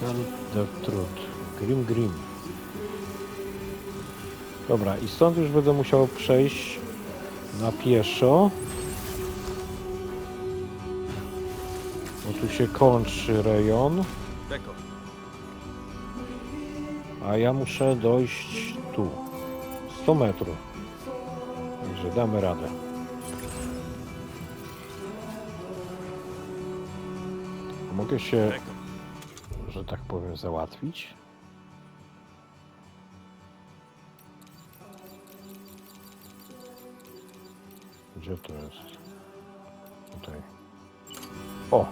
Tell the truth. Grim Grim. Dobra, i stąd już będę musiał przejść na pieszo. Bo tu się kończy rejon, Deko. a ja muszę dojść tu. 100 metrów. Także damy radę. Mogę się, że tak powiem, załatwić? Gdzie to jest? Tutaj. O!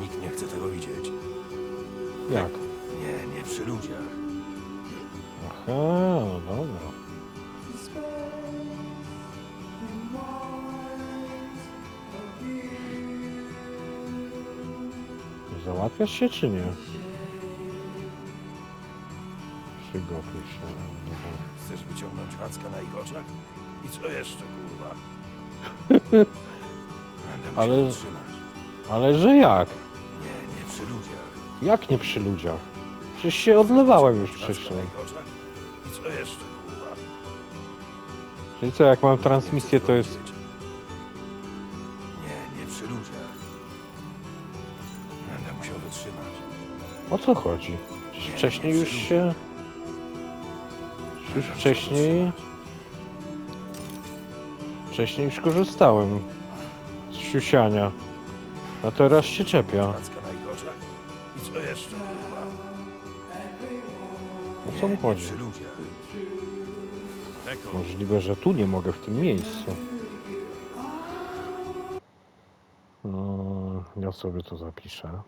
Nikt nie chce tego widzieć. Jak? Nie, nie przy ludziach. Aha, no dobra. Załatwiasz się czy nie? Przygotuj się. Chcesz wyciągnąć Wacka na ich oczach? I co jeszcze, kurwa? Będę musiał Ale- wytrzymać. Ale że jak? Nie, nie przy ludziach. Jak nie przy ludziach? Przecież się odlewałem już wcześniej. na ich oczach? I co jeszcze, kurwa? Czyli co, jak mam transmisję to jest... Nie, nie przy ludziach. Musiał wytrzymać. O co chodzi? Przecież wcześniej już się... Już wcześniej... Wcześniej już korzystałem z siusiania. A teraz się czepia. I co jeszcze? O co mu chodzi? przy ludziach. Deko. Możliwe, że tu nie mogę w tym miejscu. No, ja sobie to zapiszę.